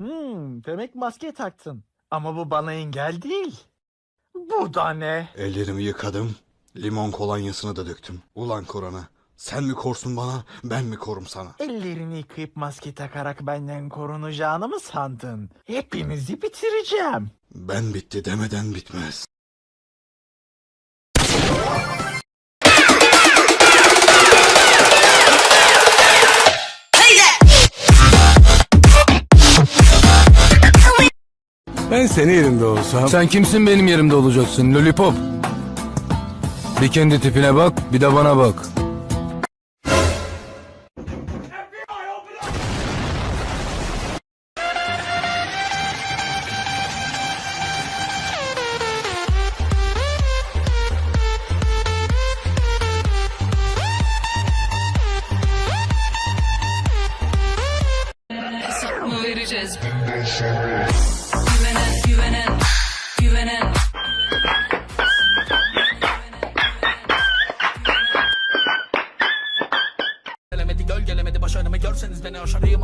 Hmm, demek maske taktın. Ama bu bana engel değil. Bu da ne? Ellerimi yıkadım. Limon kolonyasını da döktüm. Ulan korona. Sen mi korsun bana, ben mi korum sana? Ellerini yıkayıp maske takarak benden korunacağını mı sandın? Hepinizi bitireceğim. Ben bitti demeden bitmez. Ben senin yerinde olsam... Sen kimsin benim yerimde olacaksın lollipop? Bir kendi tipine bak, bir de bana bak. vereceğiz?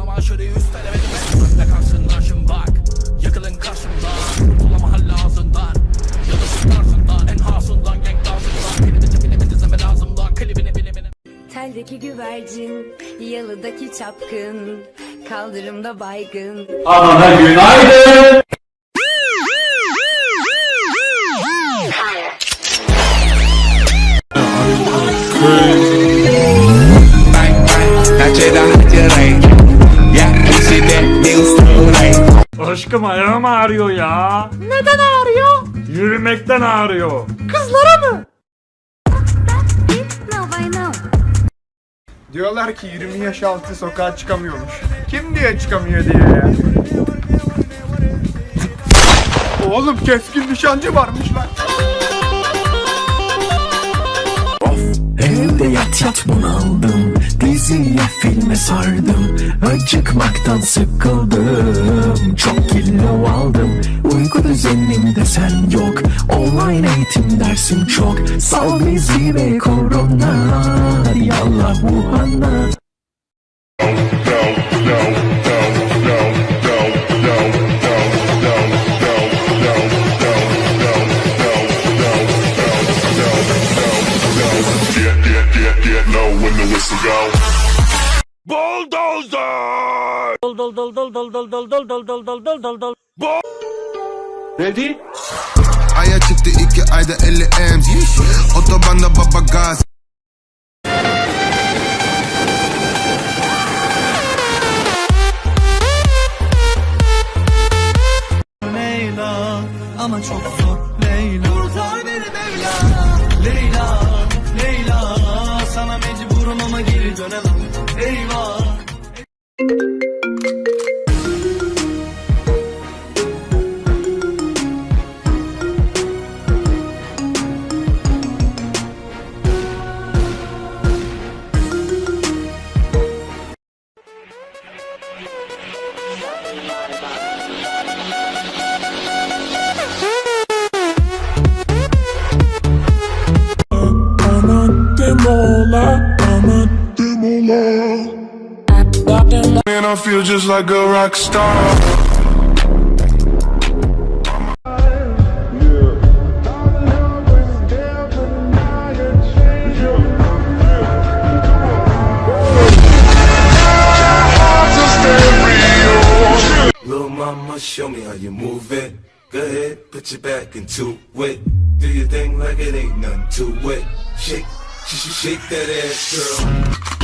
Ama aşırıyı üstelemedim Önde kalsın aşım bak Yakılın karşımda Kurtulama mahalle ağzından Ya da sıkarsından En hasından Genk ağzından Filmi tipini dizeme lazımdan Klibini bilimini Teldeki güvercin, yalıdaki çapkın, kaldırımda baygın. Aşkım ayağım ağrıyor ya. Neden ağrıyor? Yürümekten ağrıyor. Diyorlar ki 20 yaş altı sokağa çıkamıyormuş. Kim diye çıkamıyor diye ya. Oğlum keskin nişancı varmış lan. Evde yat yat bunaldım Diziye filme sardım Acıkmaktan sıkıldım. Çok kilo aldım Uyku düzenimde sen yok. Online eğitim dersim çok Sal bizi ve korona. Yallah Wuhan'a Aya çıktı iki ayda 50 M's Otobanda baba gaz Leyla Ama çok zor Man I feel just like a rock star Little mama, show me how you move it. Go ahead, put your back into it. Do your thing like it ain't nothing to it. Shake, sh- sh- shake that ass, girl.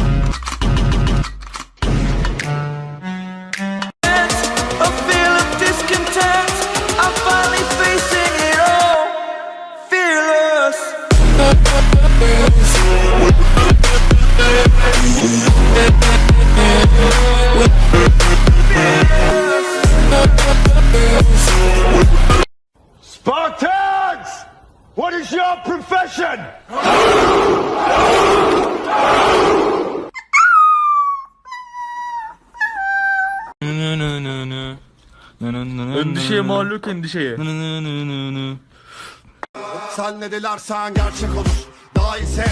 What is your profession? Endişeye mağluk endişeye. Sen ne dilersen gerçek olur Daha ise